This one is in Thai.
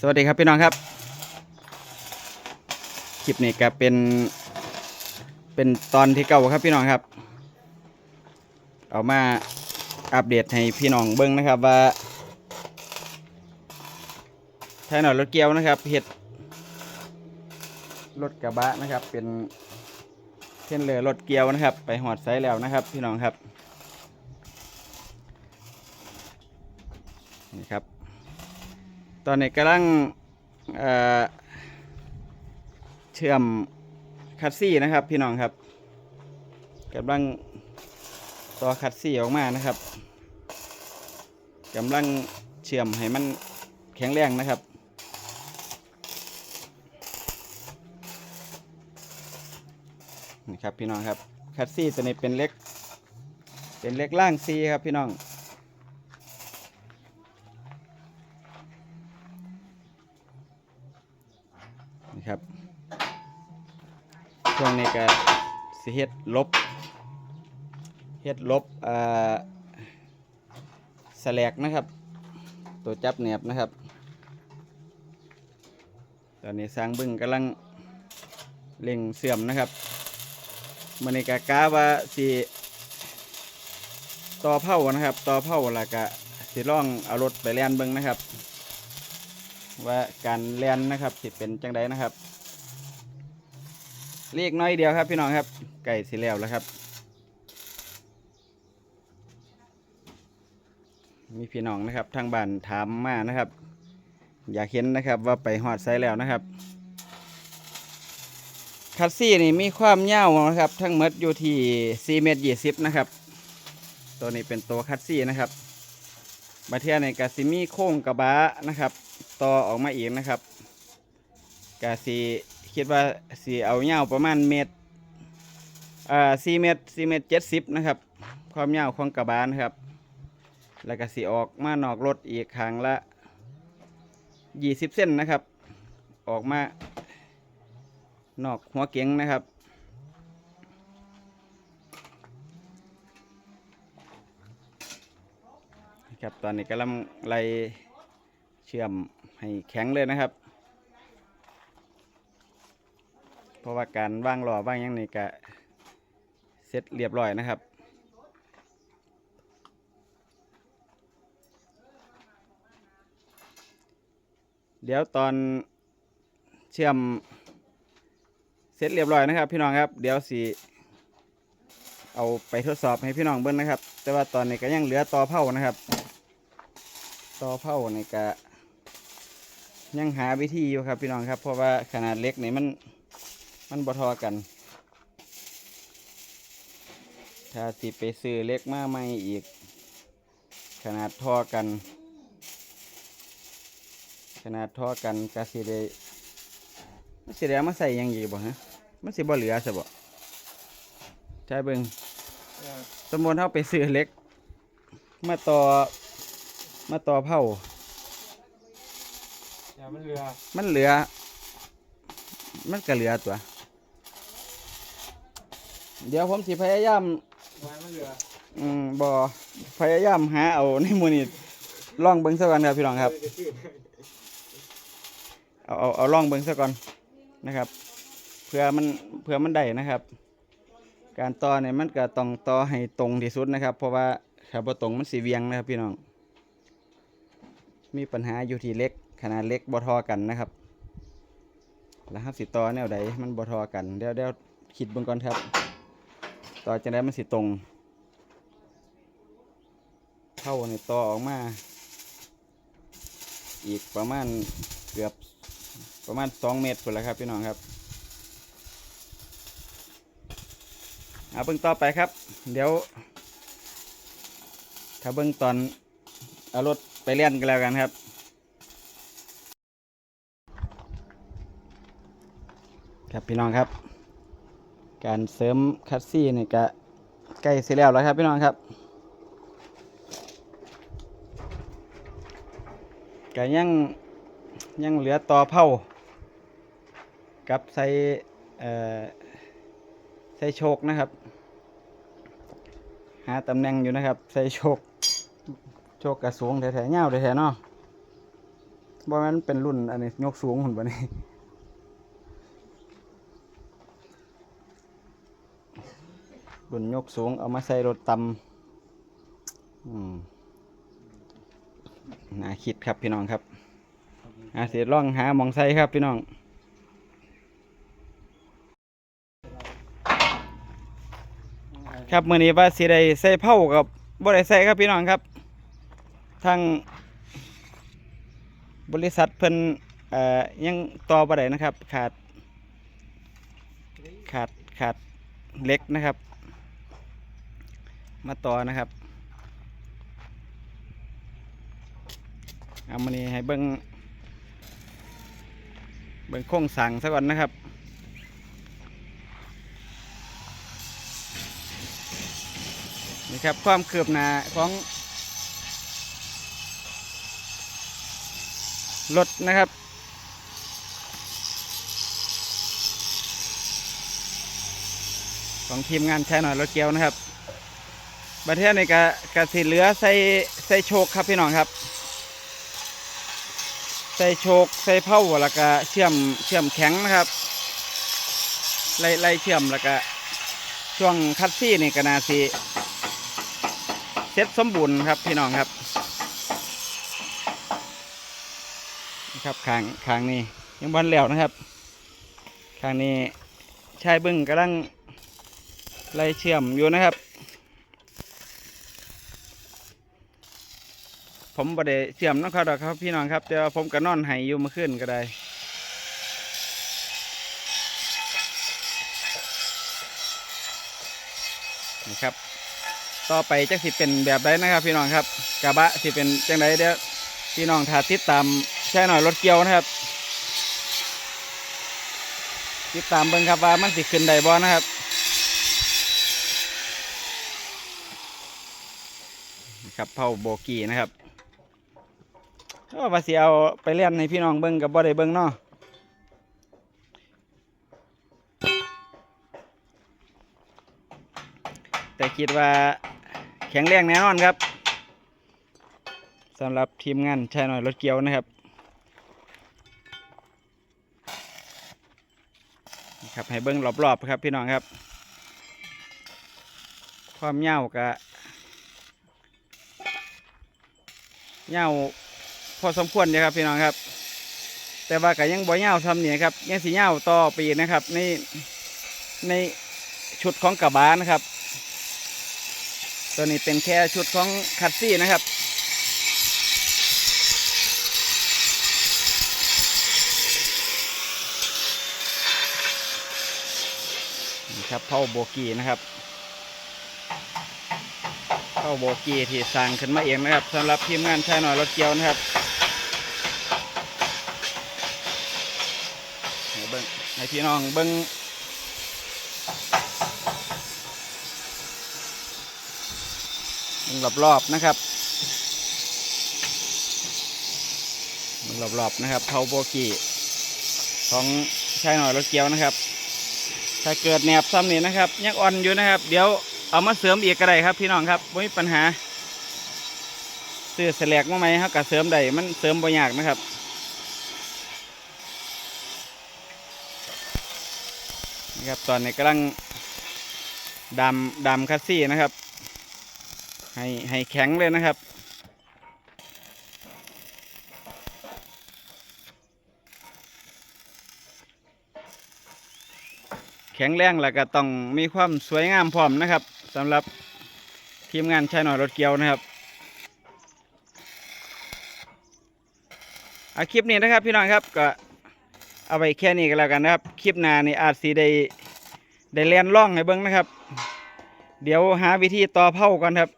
สวัสดีครับพี่น้องครับ คลิปนี้ก็เป็น เป็นตอนที่เก่าครับพี่น้องครับ เอามาอัปเดตให้พี่น้องเบิ้งนะครับว่าแทนหน่อยรถเกียวนะครับเห็ดรถกระบะนะครับ เป็นเช่นเลยรถเกียวนะครับ ไปหอดไซส์แล้วนะครับ พี่น้องครับนี่ครับ ตอนนี้กำลังเเชื่อมคัดซี่นะครับ พี่น้องครับกำลังต่อคัดซี่ออกมานะครับกำลังเชื่อมให้มันแข็งแรงนะครับนี่ครับพี่น้องครับคัดซี่ตัวนี้เป็นเล็ก เป็นเล็กล่างซีครับพี่น้อง นี่ครับ ช่วงนี้ก็สิเฮ็ดลบเฮ็ดลบอ่าสแลกนะครับ ตัวจับแหนบนะครับ ตอนนี้สร้างบึ้งกำลังเล่งเสื่อมนะครับมันนี้กกาว่าสิต่อเผานะครับ ต่อเผาแล้วก็สิล่องเอารถไปแล่นเบิ้งนะครับ ว่าการแล่นนะครับสิเป็นจังไดนะครับ เรียกน้อยเดียวครับพี่น้องครับ ไก่สิแล้วแล้วครับ มีพี่น้องนะครับทางบ้านถามมานะครับ อยากเห็นนะครับว่าไปหอดไซแล้วนะครับคัสซี่นี่มีความยาวนะครับ ทั้งหมดอยู่ที่4เมตร20นะครับ ตัวนี้เป็นตัวคัสซี่นะครับมาเทียในกาซิมีโค้งกระบะนะครับ ต่อออกมาอีกนะครับ กาซี คิดว่าสีเอายาประมาณเมตรอ่า4เมตร4เมตร70นะครับ ความยาวของกระบะนะครับ แล้วก็สีออกมานอกรถอีกครั้งละ20เส้นนะครับ ออกมานอกหัวเก๋งนะครับครับตอนนี้กำลังไล่เชื่อมให้แข็งเลยนะครับ เพราะว่าการว่างหล่อว่างยังนี่ก็เสร็จเรียบร้อยนะครับเดี๋ยวตอนเชื่อมเสร็จเรียบร้อยนะครับ พี่น้องครับ เดี๋ยวสิเอาไปทดสอบให้พี่น้องเบิ้งนะครับ แต่ว่าตอนนี้ก็ยังเหลือต่อเผานะครับ ต่อเผาในก็ยังหาวิธีอยู่ครับพี่น้องครับ เพราะว่าขนาดเล็กนี่มัน มันบ่ทอกัน ถ้าสิไปซื้อเล็กมาใหม่อีก ขนาดทอกัน ขนาดทอกันก็สิได้มันสิได้เอามาใส่หยังอีกบ่ฮะมันสิบ่เหลือซะบ่ใช่เบิ่งสมมติเฮาไปซื้อเหล็ก มาต่อมาต่อเผาอย่ามันเรือ มันเหลือ มันก็เหลือตัว เดี๋ยวผมสิพยายามวายมันเรืออืมบ่พยายามหาเอาในมือนี้ลองเบิ่งซะก่อนครับพี่น้องครับ เอาเอาเอาลองเบิ่งซะก่อนนะครับ เพื่อมันเพื่อมันได้นะครับ การต่อเนี่ยมันก็ต้องต่อให้ตรงที่สุดนะครับ เพราะว่าถ้าบ่ตรงมันสิเวียงนะครับพี่น้อง มีปัญหาอยู่ที่เล็กขนาดเล็กบ่ทอกันนะครับแล้วครับสิต่อแนวใดมันบ่ทอกันเดี๋ยวเดี๋ยวคิดเบิ่งก่อนครับ ต่อจังได้มันสิตรง เท่าในต่อออกมา อีกประมาณเกือบประมาณสองเมตรพุ่นแล้วครับพี่น้องครับเอาเบิ่งต่อไปครับ เดี๋ยว ถ้าเบิ่งตอนเอารถไปเล่นกันแล้วกันครับ ครับพี่น้องครับ การเสริมคัสซี่นี่ก็ใกล้เสร็จแล้วแล้วครับพี่น้องครับก็ยังยังเหลือต่อเผากับใส่ใส่โชคนะครับ หาตำแหน่งอยู่นะครับ ใส่โชคโชคกระสูงแถวๆเงาแถวๆเนาะบ่แม่นเป็นรุ่นอันนี้ยกสูงหุ่นบ่นี่ รุ่นยกสูง เอามาใส่รถตำน่าคิดครับพี่น้องครับอาเสียล่องหาหมองใส่ครับพี่น้องครับมื้อนี้ว่าสิได้ใส่เผากับบ่ได้ใส่ครับพี่น้องครับ ทางบริษัทเพิ่นเอ่อยังต่อบ่ได้นะครับ ขาด ขาดขาดเล็กนะครับ มาต่อนะครับเอามื้อนี้ให้เบิ่งเบิ่งโครงสร้างซะก่อนนะครับ นี่ครับความเคืบหน้าของรถนะครับของทีมงานใช้หน่อยรถเกียวนะครับ ประเทศในกะกะสิเหลือใส่ใส่โชคครับพี่น้องครับ ใส่โชคใส่เผาแล้วก็เชื่อมเชื่อมแข็งนะครับ ไล่ไล่เชื่อมแล้วก็ช่วงคัดซี่นี่ก็นาสีเซ็ตสมบูรณ์ครับพี่น้องครับนะครับขางขางนี้ยังบอลแล้วนะครับขางนี้ชายบึ้งกำลังไล่เชื่อมอยู่นะครับ ผมบ่ได้เชื่อมนะครับดอกครับพี่น้องครับแต่ว่าผมก็นอนไห้อยู่มื่อคืนก็ได้นี่ครับ ต่อไปจะสิเป็นแบบใดนะครับ พี่น้องครับกระบะสิเป็นจังไดเดี๋ยวพี่น้องถ้าติดตามแช่หน่อยรถเกียวนะครับ ติดตามเบิ่งครับว่ามันสิขึ้นได้บ่นะครับนะครับเผาโบกี้นะครับ ก็ว่าสิเอาไปเล่นให้พี่น้องเบิ่งกับบ่ได้เบิ่งเนาะแต่คิดว่าแข็งแรงแน่นอนครับสำหรับทีมงานชายหน่อยรถเกียวนะครับครับให้เบิ้งรอบๆครับพี่น้องครับ ความยาวกะยา พอสมควรเลยครับพี่น้องครับ แต่ว่าก็ยังบ่ยาวซ้ำเนี่ยครับยังสียาต่อปีนะครับ ในในชุดของกระบะนะครับ ตัวนี้เป็นแค่ชุดของคัตซี่นะครับนี่ครับเผาโบกีนะครับเผาโบกีที่สร้างขึ้นมาเองนะครับสำหรับทีมงานชายหน่อยรถเกียวนะครับ ให้เบิ้งให้พี่น้องเบิ้งรอบๆนะครับรอบๆนะครับเทาโบกี้ของชายหน่อยรถเกียวนะครับ ถ้าเกิดแหนบซ้ำนี่นะครับยังอ่อนอยู่นะครับ เดี๋ยวเอามาเสริมอีกก็ได้ครับ พี่น้องครับไม่มีปัญหาซื้อแสลกมาไหมครับกับเสริมได้มันเสริมบ่ยากนะครับ ครับตอนนี้กำลังดำดำคัสซี่นะครับ ให้ให้แข็งเลยนะครับ แข็งแรงแล้วก็ต้องมีความสวยงามพร้อมนะครับสำหรับทีมงานชายหน่อยรถเกียวนะครับอาคลิปนี้นะครับพี่น้องครับก็ เอาไปแค่นี้ก็แล้วกันนะครับ คลิปหน้านี่อาจสีได้ได้เลียนล่องให้เบิ้งนะครับ เดี๋ยวหาวิธีต่อเผากันครับ